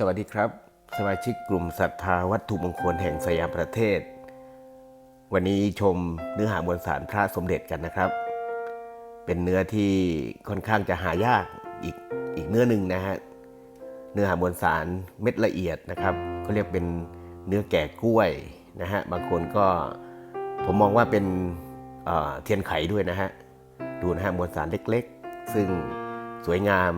สวัสดีครับ สมาชิกกลุ่มศรัทธาวัตถุมงคลแห่งสยามประเทศ วันนี้ชมเนื้อหามวลสารพระสมเด็จกันนะครับ เป็นเนื้อที่ค่อนข้างจะหายากอีกอีกเนื้อหนึ่งนะฮะเนื้อหามวลสารเม็ดละเอียดนะครับเขาเรียกเป็นเนื้อแก่กล้วยนะฮะบางคนก็ผมมองว่าเป็นเเทียนไขด้วยนะฮะดูนะฮะมวลสารเล็กๆ ซึ่งสวยงาม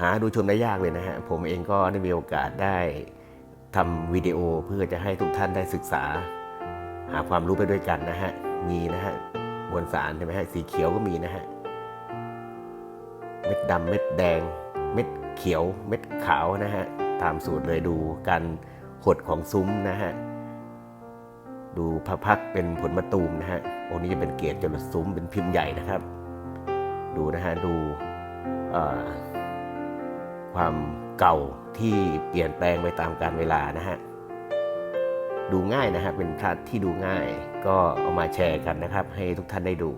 หาดูชมได้ยากเลยนะฮะ ผมเองก็ได้มีโอกาสได้ทำวิดีโอเพื่อจะให้ทุกท่านได้ศึกษา หาความรู้ไปด้วยกันนะฮะ มีนะฮะมวลสารใช่ไหมฮะ สีเขียวก็มีนะฮะ เม็ดดำเม็ดแดง เม็ดเขียว เม็ดขาวนะฮะ ตามสูตรเลยดูการหดของซุ้มนะฮะ ดูพระพักเป็นผลมะตูมนะฮะองค์นี้จะเป็นเกศจรดซุ้มเป็นพิมพ์ใหญ่นะครับ ดูนะฮะ ดูอ่อ ความเก่าที่เปลี่ยนแปลงไปตามกาลเวลานะฮะ ดูง่ายนะฮะ เป็นพระที่ดูง่าย ก็เอามาแชร์กันนะครับ ให้ทุกท่านได้ดู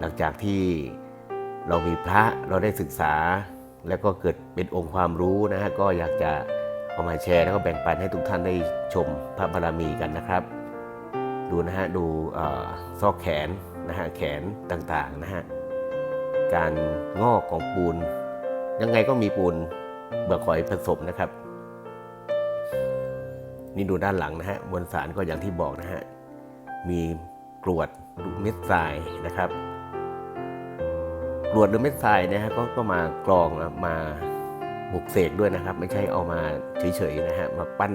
หลังจากที่เรามีพระเราได้ศึกษา แล้วก็เกิดเป็นองค์ความรู้นะฮะ ก็อยากจะเอามาแชร์แล้วก็แบ่งปันให้ทุกท่านได้ชมพระบารมีกันนะครับ ดูนะฮะ ดูซอกแขนนะฮะ แขนต่างๆนะฮะ การงอกของปูน ยังไงก็มีปูนเบือกหอยผสมนะครับ นี่ดูด้านหลังนะฮะมวลสารก็อย่างที่บอกนะฮะ มีกรวดลูเม็ดทรายนะครับกรวดหรือเม็ดทรายนะฮะก็ก็มากรองมาบุกเสกด้วยนะครับ ไม่ใช่เอามาเฉยๆนะฮะมาปั้น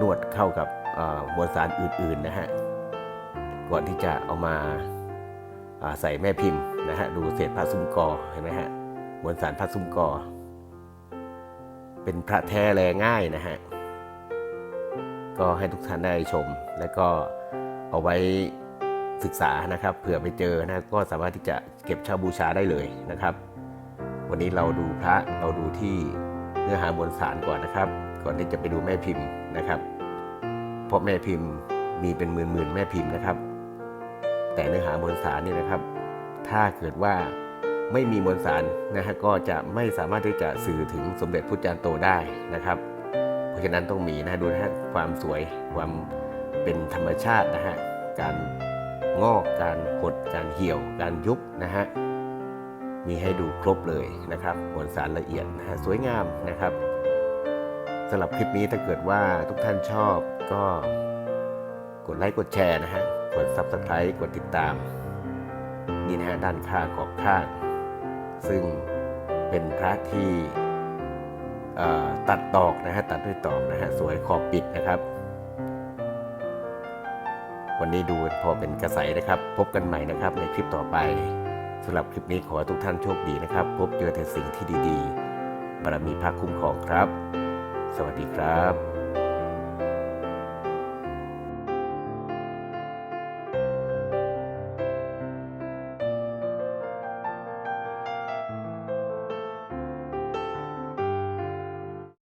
นวดเข้ากับมวลสารอื่นๆนะฮะก่อนที่จะเอามาอาใส่แม่พิมพ์นะฮะดูเศษผ้าซุ้มกอเห็นไหมฮะ มวลสารพระซุ้มกอ เป็นพระแท้แลง่ายนะฮะ ก็ให้ทุกท่านได้ชม และก็เอาไว้ศึกษานะครับเผื่อไปเจอนะก็สามารถที่จะเก็บเช่าบูชาได้เลยนะครับ วันนี้เราดูพระเราดูที่เนื้อหามวลสารก่อนนะครับ ก่อนที่จะไปดูแม่พิมพ์นะครับ เพราะแม่พิมพ์มีเป็นหมื่นๆแม่พิมพ์นะครับ แต่เนื้อหามวลสารนี่นะครับ ถ้าเกิดว่า ไม่มีมวลสารนะฮะก็จะไม่สามารถที่จะสื่อถึงสมเด็จพุทธจารย์โตได้นะครับ เพราะฉะนั้นต้องมีนะดูนะฮะความสวยความเป็นธรรมชาตินะฮะการงอกการหดการเหี่ยว การยุบนะฮะมีให้ดูครบเลยนะครับมวลสารละเอียดนะฮะสวยงามนะครับสำหรับคลิปนี้ถ้าเกิดว่าทุกท่านชอบก็กดไลค์กดแชร์นะฮะกด Subscribe กดติดตาม นี่นะฮะด้านข้างขอบข้าง ซึ่งเป็นพระที่ตัดตอกนะฮะตัดด้วยตอกนะฮะสวยขอบปิดนะครับ วันนี้ดูพอเป็นกระใสนะครับ พบกันใหม่นะครับในคลิปต่อไปสำหรับคลิปนี้ขอให้ทุกท่านโชคดีนะครับ พบเจอแต่สิ่งที่ดีๆบารมีพระคุ้มครองครับ สวัสดีครับ